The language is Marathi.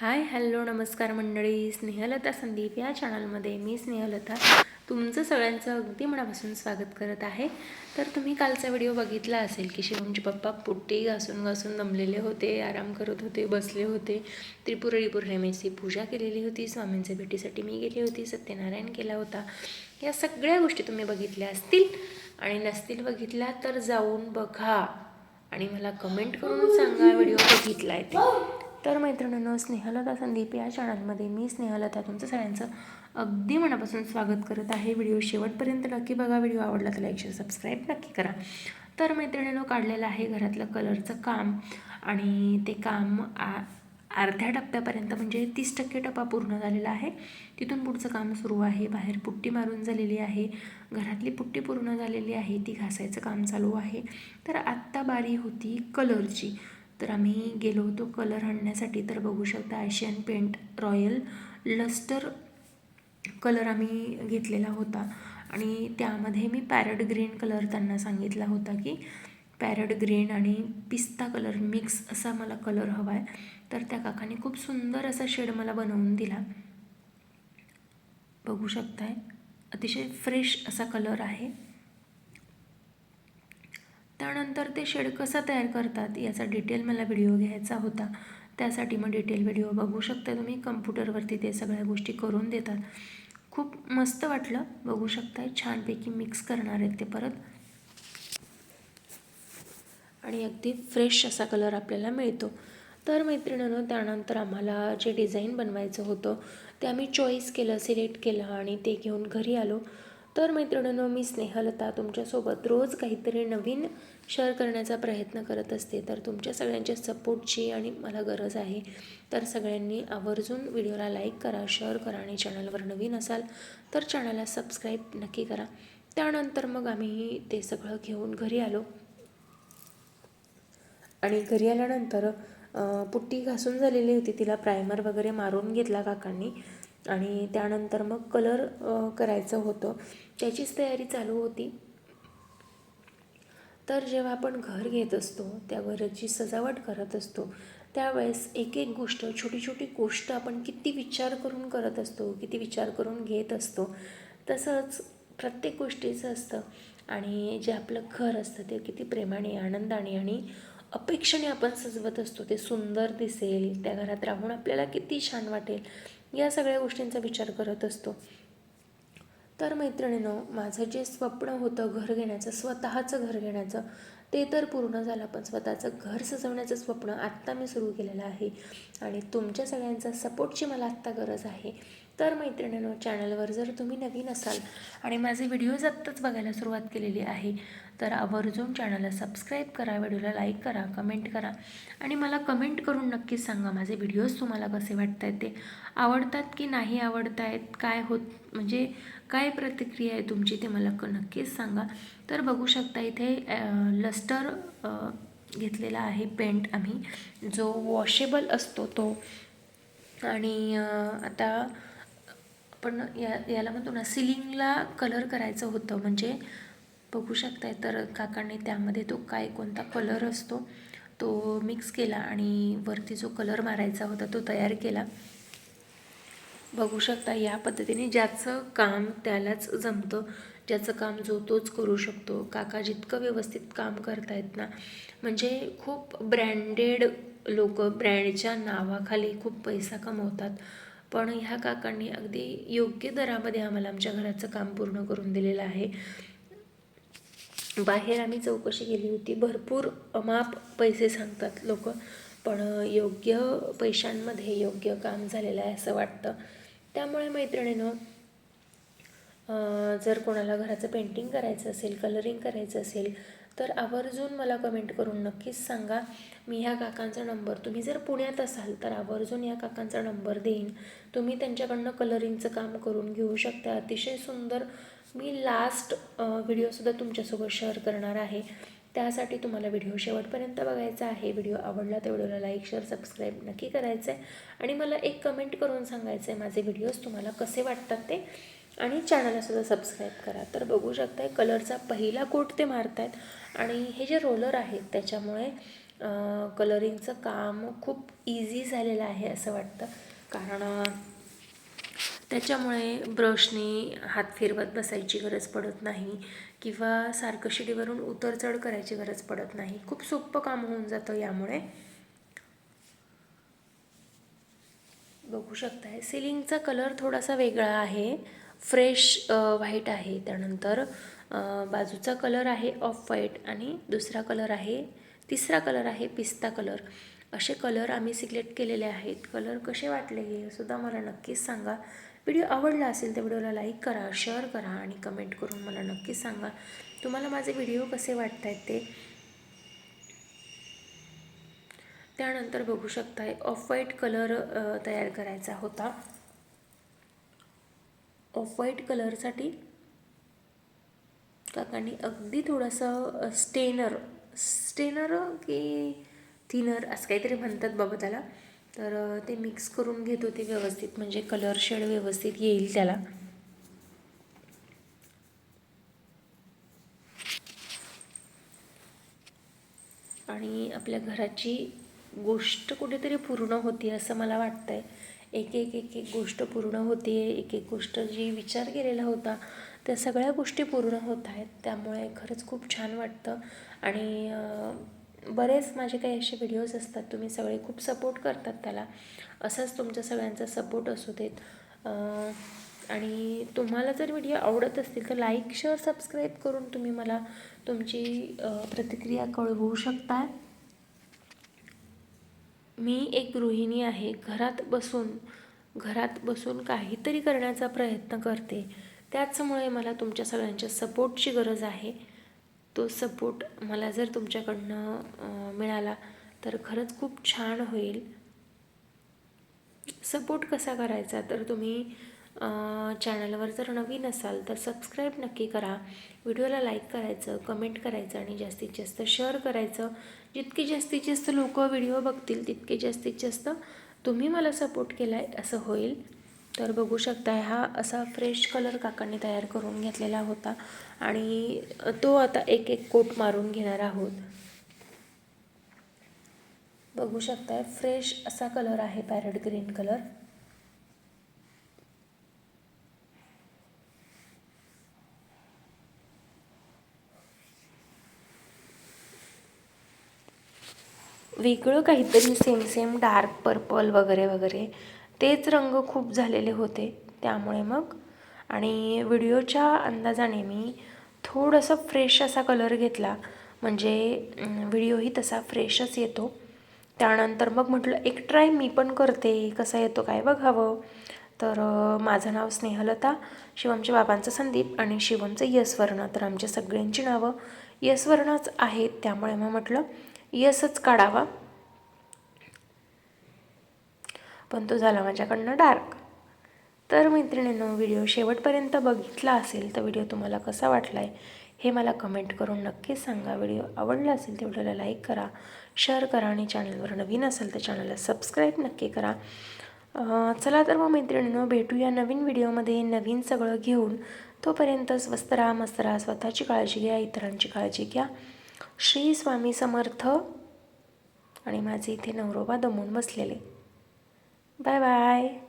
हाय हॅलो नमस्कार मंडळी. स्नेहलता संदीप या चॅनलमध्ये मी स्नेहलता. तुमचं सगळ्यांचं अगदी मनापासून स्वागत करत आहे. तर तुम्ही कालचा व्हिडिओ बघितला असेल की शिवमचे पप्पा पुट्टी घासून घासून दमलेले होते आराम करत होते बसले होते. त्रिपुरळी पौर्णिमेची पूजा केलेली होती स्वामींच्या भेटीसाठी मी गेली होती सत्यनारायण केला होता. या सगळ्या गोष्टी तुम्ही बघितल्या असतील. आणि नसतील बघितल्या तर जाऊन बघा. आणि मला कमेंट करून सांगा व्हिडिओ बघितला आहे ते. तर मैत्रिणींनो स्नेहलता संदीप या चॅनलमध्ये मी स्नेहलता तुमचं सगळ्यांचं अगदी मनापासून स्वागत करत आहे. व्हिडिओ शेवटपर्यंत नक्की बघा. व्हिडिओ आवडला तर लाईक शेअर सबस्क्राईब नक्की करा. तर मैत्रिणींनो काढलेलं आहे घरातलं कलरचं काम आणि ते काम आ अर्ध्या टप्प्यापर्यंत म्हणजे तीस टक्के टप्पा पूर्ण झालेला आहे. तिथून पुढचं काम सुरू आहे. बाहेर पुट्टी मारून झालेली आहे. घरातली पुट्टी पूर्ण झालेली आहे. ती घासायचं काम चालू आहे. तर आत्ता बारी होती कलरची तर आम्ही गेलो होतो कलर आणण्यासाठी. तर बघू शकता Asian paint royal lustre colour आम्ही घेतलेला होता. आणि त्यामध्ये मी पॅरड ग्रीन कलर त्यांना सांगितला होता की पॅरड ग्रीन आणि पिस्ता कलर मिक्स असा मला कलर हवा आहे. तर त्या काकाने खूप सुंदर असा शेड मला बनवून दिला. बघू शकताय अतिशय फ्रेश असा कलर आहे. त्यानंतर ते शेड कसा तयार करतात याचा डिटेल मला व्हिडिओ घ्यायचा होता. त्यासाठी मग डिटेल व्हिडिओ बघू शकता तुम्ही. कम्प्युटरवरती ते सगळ्या गोष्टी करून देतात. खूप मस्त वाटलं. बघू शकताय. छानपैकी मिक्स करणार आहेत ते परत. आणि अगदी फ्रेश असा कलर आपल्याला मिळतो. तर मैत्रिणीनं त्यानंतर आम्हाला जे डिझाईन बनवायचं होतं ते आम्ही चॉईस केलं सिलेक्ट केलं आणि ते घेऊन घरी आलो. तर मैत्रिणींनो मी स्नेहलता तुमच्यासोबत रोज काहीतरी नवीन शेअर करण्याचा प्रयत्न करत असते. तर तुमच्या सगळ्यांच्या सपोर्टची आणि मला गरज आहे. तर सगळ्यांनी आवर्जून व्हिडिओला लाईक करा शेअर करा आणि चॅनलवर नवीन असाल तर चॅनलला सबस्क्राईब नक्की करा. त्यानंतर मग आम्ही ते सगळं घेऊन घरी आलो. आणि घरी आल्यानंतर पुट्टी घासून झालेली होती. तिला प्रायमर वगैरे मारून घेतला काकांनी. आणि त्यानंतर मग कलर करायचं होतं. त्याचीच तयारी चालू होती. तर जेव्हा आपण घर घेत असतो त्या सजावट करत असतो त्यावेळेस एक एक गोष्ट छोटी छोटी गोष्ट आपण किती विचार करून करत असतो किती विचार करून घेत असतो तसंच प्रत्येक गोष्टीचं असतं. आणि जे आपलं घर असतं ते किती प्रेमाने आनंदाने आणि अपेक्षेने आपण सजवत असतो. ते सुंदर दिसेल त्या घरात राहून आपल्याला किती छान वाटेल. या सगळ्या गोष्टींचा विचार करत असतो. तर मैत्रिणीनं माझं जे स्वप्न होतं घर घेण्याचं स्वतःचं घर घेण्याचं ते तर पूर्ण झालं पण स्वतःचं घर सजवण्याचं स्वप्न आत्ता मी सुरू केलेलं आहे. आणि तुमच्या सगळ्यांचा सपोर्टची मला आत्ता गरज आहे. तर मैत्रिणींनो चॅनलवर जर तुम्ही नवीन असाल आणि माझे व्हिडिओज आत्ताच बघायला सुरुवात केलेली आहे तर आवर्जून चॅनलला सबस्क्राईब करा व्हिडिओला लाईक करा कमेंट करा. आणि मला कमेंट करून नक्कीच सांगा माझे व्हिडिओज तुम्हाला कसे वाटत आहेत ते. आवडतात की नाही आवडत आहेत काय होत म्हणजे काय प्रतिक्रिया आहे तुमची ते मला क नक्कीच सांगा. तर बघू शकता इथे लस लस्टर घेतलेला आहे पेंट आम्ही. जो वॉशेबल असतो तो. आणि आता आपण या याला म्हणतो ना सिलिंगला कलर करायचं होतं. म्हणजे बघू शकताय तर काकांनी त्यामध्ये तो काय कोणता कलर असतो तो मिक्स केला आणि वरती जो कलर मारायचा होता तो तयार केला. बघू शकता या पद्धतीने ज्याचं काम त्यालाच जमतं ज्याचं काम जो तोच करू शकतो. काका जितकं व्यवस्थित काम करतायत ना म्हणजे खूप ब्रँडेड लोक ब्रँडच्या नावाखाली खूप पैसा कमवतात. पण ह्या काकांनी अगदी योग्य दरामध्ये आम्हाला आमच्या घराचं काम पूर्ण करून दिलेलं आहे. बाहेर आम्ही चौकशी केली होती. भरपूर अमाप पैसे सांगतात लोक पण योग्य पैशांमध्ये योग्य काम झालेलं आहे असं वाटतं. त्यामुळे मैत्रिणीनं जर कोणाला घराचं पेंटिंग करायचं असेल कलरिंग करायचं असेल तर आवर्जून मला कमेंट करून नक्कीच सांगा. मी ह्या काकांचा नंबर तुम्ही जर पुण्यात असाल तर आवर्जून या काकांचा नंबर देईन. तुम्ही त्यांच्याकडनं कलरिंगचं काम करून घेऊ शकता. अतिशय सुंदर मी लास्ट व्हिडिओसुद्धा तुमच्यासोबत शेअर करणार आहे. त्यासाठी तुम्हाला व्हिडिओ शेवटपर्यंत बघायचा आहे. व्हिडिओ आवडला तर व्हिडिओला लाईक शेअर सबस्क्राईब नक्की करायचं आहे आणि मला एक कमेंट करून सांगायचं आहे माझे व्हिडिओज तुम्हाला कसे वाटतात ते. आणि चॅनललासुद्धा सबस्क्राईब करा. तर बघू शकताय कलरचा पहिला कोट ते मारत आहेत आणि हे जे रोलर आहेत त्याच्यामुळे कलरिंगचं काम खूप इझी झालेलं आहे असं वाटतं. कारण त्याच्यामुळे ब्रशने हात फिरवत बसायची गरज पडत नाही किंवा सारखं शिडीवरून उतरचढ करायची गरज पडत नाही. खूप सोपं काम होऊन जातं यामुळे. बघू शकताय. सिलिंगचा कलर थोडासा वेगळा आहे. फ्रेश व्हाईट आहे त्यानंतर. बाजूचा कलर आहे ऑफ व्हाईट आणि दुसरा कलर आहे तिसरा कलर आहे पिस्ता कलर. असे कलर आम्ही सिलेक्ट केलेले आहेत. कलर कसे वाटले हे सुद्धा मला नक्कीच सांगा. व्हिडिओ आवडला असेल तर व्हिडिओला लाईक करा शेअर करा आणि कमेंट करून मला नक्की सांगा. तुम्हाला माझे व्हिडिओ कसे वाटत आहेत ते त्यानंतर बघू शकताय. ऑफ व्हाईट कलर तयार करायचा होता. ऑफ व्हाईट कलरसाठी काकांनी अगदी थोडंसं स्टेनर स्टेनर की थिनर असं काहीतरी म्हणतात बाबा त्याला. तर ते मिक्स करून घेत होते व्यवस्थित. म्हणजे कलर शेड व्यवस्थित येईल त्याला. आणि आपल्या घराची गोष्ट कुठेतरी पूर्ण होती असं मला वाटतं आहे एक एक एक एक गोष्ट पूर्ण होते. एक एक गोष्ट जी विचार केलेला होता. त्या सगळ्या गोष्टी पूर्ण होत आहेत. त्यामुळे खरंच खूप छान वाटतं. आणि बरेच माझे काही असे व्हिडिओज असतात तुम्ही सगळे खूप सपोर्ट करतात त्याला. असाच तुमच्या सगळ्यांचा सपोर्ट असू देत. आणि तुम्हाला जर व्हिडिओ आवडत असतील तर लाईक शेअर सबस्क्राईब करून तुम्ही मला तुमची प्रतिक्रिया कळवू शकता मी एक गृहिणी आहे घरात बसून घरात बसून काहीतरी करण्याचा प्रयत्न करते. त्याचमुळे मला तुमच्या सगळ्यांच्या सपोर्टची गरज आहे. तो सपोर्ट मला जर तुमच्याकडनं मिळाला तर खरंच खूप छान होईल. सपोर्ट कसा करायचा? तर तुम्ही चॅनलवर जर नवीन असाल तर सबस्क्राईब नक्की करा. व्हिडिओला लाईक करायचं कमेंट करायचं आणि जास्तीत जास्त शेअर करायचं. जितके जास्तीत जास्त लोक व्हिडिओ बघतील तितके जास्तीत जास्त तुम्ही मला सपोर्ट केला आहे असं होईल. तर बघू शकता हा असा फ्रेश कलर काकांनी तयार करून घेतलेला होता. आणि तो आता एक एक कोट मारून घेणार आहोत. बघू शकताय फ्रेश असा कलर आहे पॅरट ग्रीन कलर वेगळं काहीतरी सेम सेम डार्क पर्पल वगैरे वगैरे. तेच रंग खूप झालेले होते त्यामुळे मग. आणि व्हिडिओच्या अंदाजाने मी थोडंसं फ्रेश असा कलर घेतला. म्हणजे व्हिडिओही तसा फ्रेशच येतो. त्यानंतर मग म्हटलं एक ट्राय मी पण करते. कसा येतो काय बघावं? तर माझं नाव स्नेहलता शिवमच्या बाबांचं संदीप आणि शिवमचं यशवर्ण तर आमच्या सगळ्यांची नावं यशवर्णच आहेत. त्यामुळे मग म्हटलं यसच काढावा. पण तो झाला माझ्याकडनं डार्क. तर मैत्रिणींनो व्हिडिओ शेवटपर्यंत बघितला असेल तर व्हिडिओ तुम्हाला कसा वाटला आहे हे मला कमेंट करून नक्कीच सांगा. व्हिडिओ आवडला असेल तर व्हिडिओला लाईक करा शेअर करा आणि चॅनलवर नवीन असेल तर चॅनलला सबस्क्राईब नक्की करा. चला तर मग मैत्रिणींनो भेटूया नवीन व्हिडिओमध्ये नवीन सगळं घेऊन. तोपर्यंत स्वस्त राहा मस्त राहा स्वतःची काळजी घ्या इतरांची काळजी घ्या. श्री स्वामी समर्थ. आणि माझे इथे नवरोबा दमून बसलेले. Bye bye.